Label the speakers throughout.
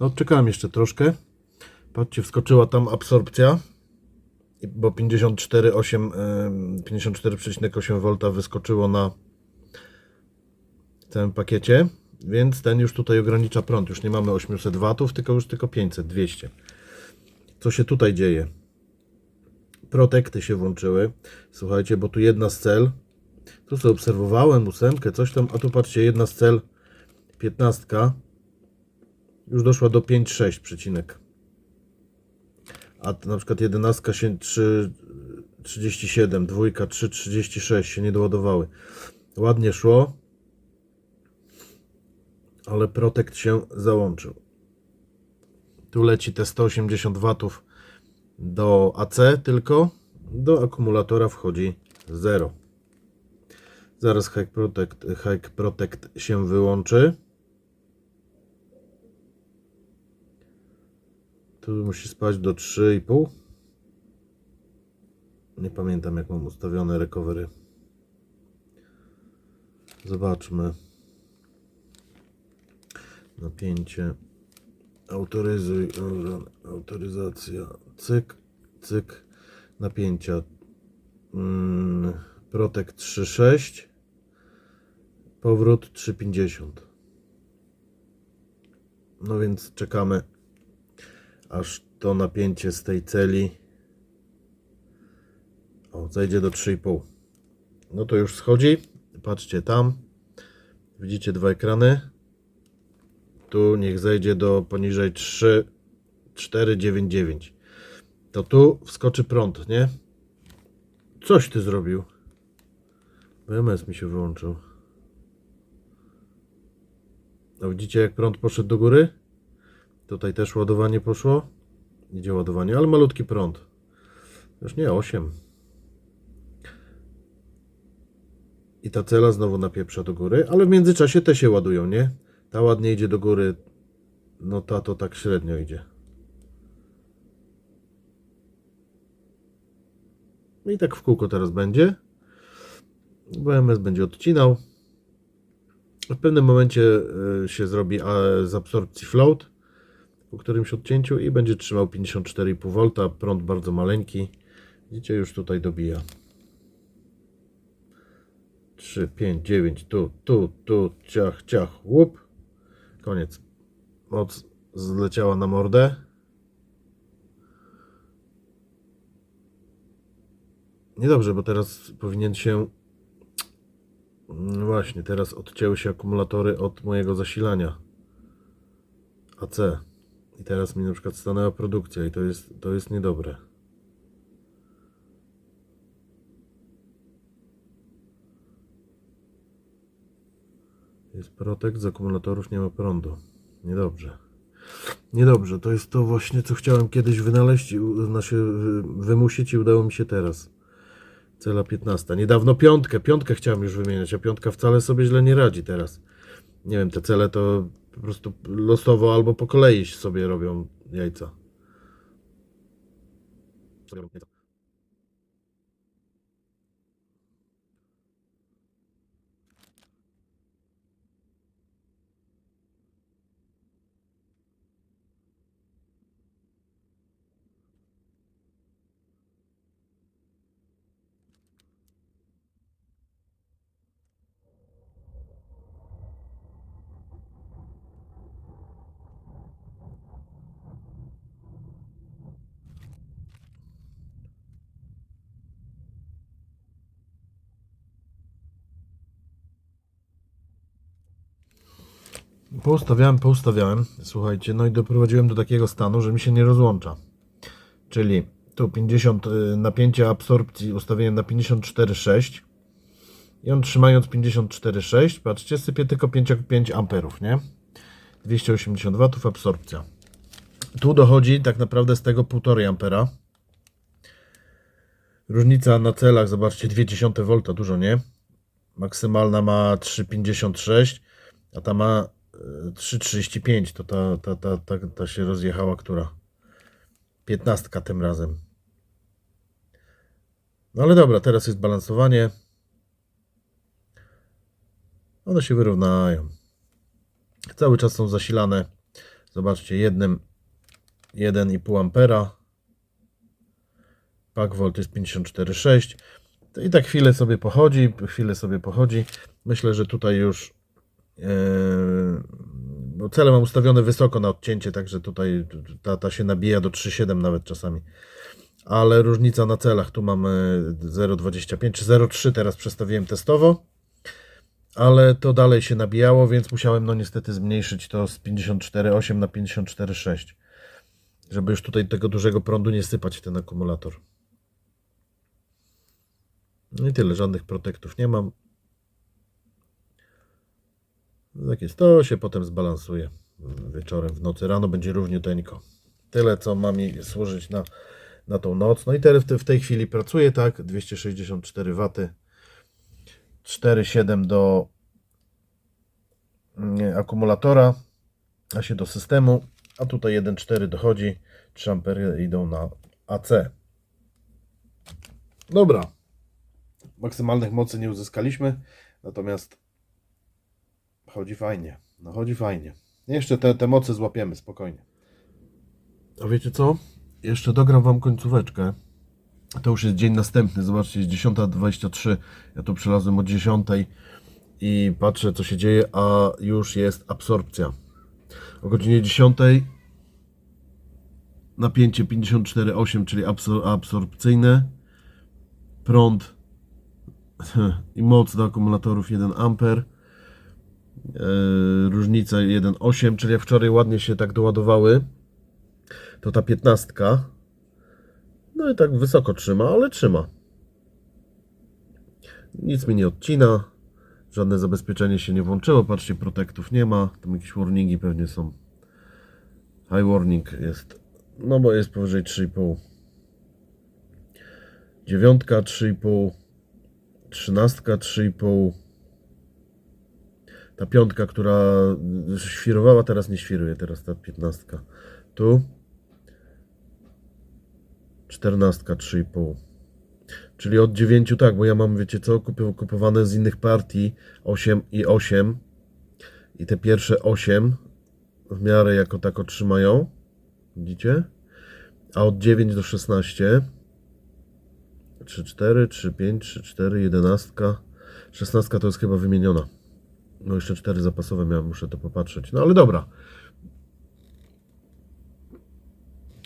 Speaker 1: No, czekałem jeszcze troszkę. Patrzcie, wskoczyła tam absorpcja, bo 54,8 em, 54,8 V wyskoczyło na całym pakiecie, więc ten już tutaj ogranicza prąd. Już nie mamy 800 W, tylko już tylko 500, 200. Co się tutaj dzieje? Protekty się włączyły. Słuchajcie, bo tu jedna z cel. Tu sobie obserwowałem ósemkę, coś tam, a tu patrzcie, jedna z cel 15 już doszła do 5,6 przecinek. A na przykład 11 się 3, 37, dwójka 3,36 się nie doładowały. Ładnie szło, ale protekt się załączył. Tu leci te 180 W do AC tylko, do akumulatora wchodzi 0. Zaraz Hike Protect, Hike Protect się wyłączy. Tu musi spać do 3,5. Nie pamiętam jak mam ustawione recovery. Zobaczmy. Napięcie. Autoryzuj. Autoryzacja. Cyk, cyk. Napięcia. Mm, Protect 3,6. Powrót 3,50. No więc czekamy aż to napięcie z tej celi o, zejdzie do 3,5. No to już schodzi. Patrzcie tam. Widzicie dwa ekrany. Tu niech zejdzie do poniżej 3, 4,99. To tu wskoczy prąd, nie? Coś ty zrobił. BMS mi się wyłączył. A widzicie jak prąd poszedł do góry? Tutaj też ładowanie poszło. Idzie ładowanie, ale malutki prąd. Już nie 8. I ta cela znowu napieprza do góry, ale w międzyczasie te się ładują, nie? Ta ładnie idzie do góry. No ta to tak średnio idzie. No i tak w kółko teraz będzie. BMS będzie odcinał. W pewnym momencie y, się zrobi z absorpcji float po którymś odcięciu i będzie trzymał 54,5 V. Prąd bardzo maleńki. Widzicie, już tutaj dobija. 3, 5, 9, tu, tu, tu, ciach, ciach, łup. Koniec. Moc zleciała na mordę. Niedobrze, bo teraz powinien się. No właśnie, teraz odcięły się akumulatory od mojego zasilania. AC. I teraz mi na przykład stanęła produkcja i to jest, to jest niedobre. Jest protekt, z akumulatorów nie ma prądu. Niedobrze. Niedobrze, to jest to właśnie, co chciałem kiedyś wynaleźć, znaczy wy- wymusić i udało mi się teraz. Cela 15. Niedawno piątkę, piątkę chciałem już wymieniać, a piątka wcale sobie źle nie radzi teraz. Nie wiem, te cele to po prostu losowo albo po kolei sobie robią jajca. Poustawiałem, poustawiałem, słuchajcie, no i doprowadziłem do takiego stanu, że mi się nie rozłącza. Czyli tu 50 y, napięcie absorpcji ustawiłem na 54,6 i on trzymając 54,6, patrzcie, sypie tylko 5, 5 amperów, nie? 280 W absorpcja. Tu dochodzi tak naprawdę z tego 1,5 ampera. Różnica na celach, zobaczcie, 0,2 V, dużo nie? Maksymalna ma 3,56, a ta ma 3,35, to ta, ta, ta, ta, ta się rozjechała, która? 15 tym razem. No ale dobra, teraz jest balansowanie. One się wyrównają. Cały czas są zasilane Zobaczcie, jednym 1,5 ampera. Pak volt jest 54,6. To I tak chwilę sobie pochodzi, chwilę sobie pochodzi. Myślę, że tutaj już bo cele mam ustawione wysoko na odcięcie, także tutaj ta, ta się nabija do 3,7 nawet czasami. Ale różnica na celach, tu mamy 0,25 czy 0,3 teraz przestawiłem testowo. Ale to dalej się nabijało, więc musiałem no niestety zmniejszyć to z 54,8 na 54,6 żeby już tutaj tego dużego prądu nie sypać w ten akumulator. No i tyle, żadnych protektów nie mam. Tak jest, to się potem zbalansuje wieczorem, w nocy, rano będzie równiuteńko. Tyle, co ma mi służyć na, na tą noc. No i teraz w, te, w tej chwili pracuję, tak, 264 W, 4,7 do mm, akumulatora, a się do systemu, a tutaj 1,4 dochodzi, 3 ampery idą na AC. Dobra, maksymalnych mocy nie uzyskaliśmy, natomiast chodzi fajnie, no chodzi fajnie. Jeszcze te, te moce złapiemy, spokojnie. A wiecie co? Jeszcze dogram Wam końcóweczkę. To już jest dzień następny, zobaczcie, jest 10.23, ja tu przylazłem o 10.00 i patrzę co się dzieje, a już jest absorpcja. O godzinie 10 napięcie 54,8, czyli absor absorpcyjne, prąd i moc do akumulatorów 1 A, różnica 1,8, czyli jak wczoraj ładnie się tak doładowały, to ta 15, no i tak wysoko trzyma, ale trzyma. Nic mi nie odcina, żadne zabezpieczenie się nie włączyło, patrzcie, protektów nie ma, tam jakieś warningi pewnie są. High warning jest, no bo jest powyżej 3,5. Dziewiątka 3,5. Trzynastka 3,5. Ta piątka, która świrowała, teraz nie świruje, teraz ta piętnastka. Tu. Czternastka 3,5. Czyli od 9, tak, bo ja mam, wiecie co, kupowane z innych partii 8 i 8. I te pierwsze 8 w miarę jako tak otrzymają. Widzicie? A od 9 do 16 3, 4, 3, 5, 3, 4, 11. 16 to jest chyba wymieniona. No jeszcze 4 zapasowe miałem, muszę to popatrzeć. No ale dobra.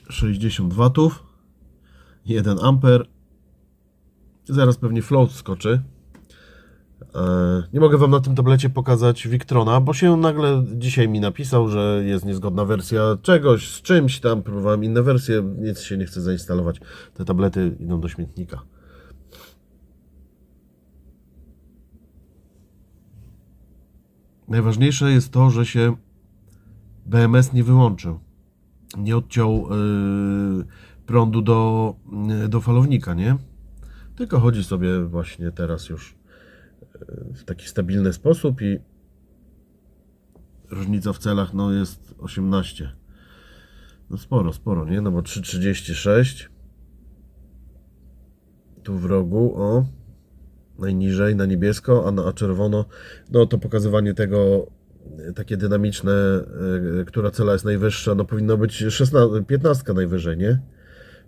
Speaker 1: 60 watów. 1 amper. Zaraz pewnie float skoczy. E, Nie mogę Wam na tym tablecie pokazać Victrona, bo się nagle dzisiaj mi napisał, że jest niezgodna wersja czegoś z czymś tam. Próbowałem inne wersje, nic się nie chce zainstalować. Te tablety idą do śmietnika. Najważniejsze jest to, że się BMS nie wyłączył. Nie odciął yy, prądu do, yy, do falownika, nie? Tylko chodzi sobie właśnie teraz już yy, w taki stabilny sposób i różnica w celach no jest 18. No sporo, sporo, nie? No bo 3,36 tu w rogu, o najniżej na niebiesko, a na czerwono, no to pokazywanie tego e, takie dynamiczne, e, która cela jest najwyższa, no powinno być 16, 15 najwyżej, nie?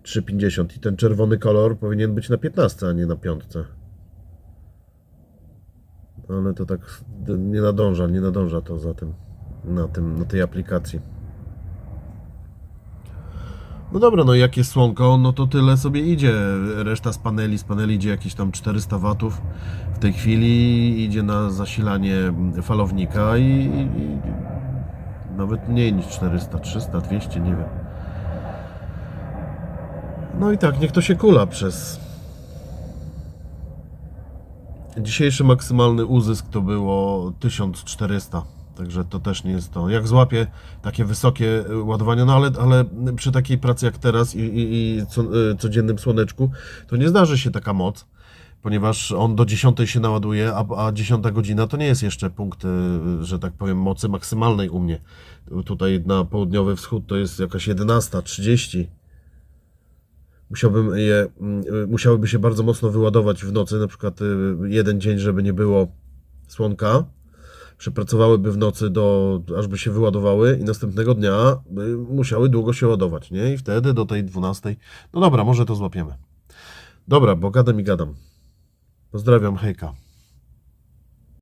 Speaker 1: 3,50 i ten czerwony kolor powinien być na 15, a nie na piątce. Ale to tak nie nadąża, nie nadąża to za tym, na tym, na tej aplikacji. No dobra, no jak jest słonko, no to tyle sobie idzie. Reszta z paneli, z paneli idzie jakieś tam 400 watów w tej chwili, idzie na zasilanie falownika i, i, i nawet mniej niż 400, 300, 200, nie wiem. No i tak, niech to się kula przez... Dzisiejszy maksymalny uzysk to było 1400. Także to też nie jest to. Jak złapie takie wysokie y, ładowania, no ale, ale przy takiej pracy jak teraz i, i, i co, y, codziennym słoneczku, to nie zdarzy się taka moc, ponieważ on do 10 się naładuje, a, a 10 godzina to nie jest jeszcze punkt, y, że tak powiem, mocy maksymalnej u mnie. Tutaj na południowy wschód to jest jakaś 11.30. Musiałbym je, y, musiałyby się bardzo mocno wyładować w nocy, na przykład jeden dzień, żeby nie było słonka przepracowałyby w nocy do, aż by się wyładowały i następnego dnia by musiały długo się ładować, nie? I wtedy do tej 12, no dobra, może to złapiemy. Dobra, bo gadam i gadam. Pozdrawiam, hejka.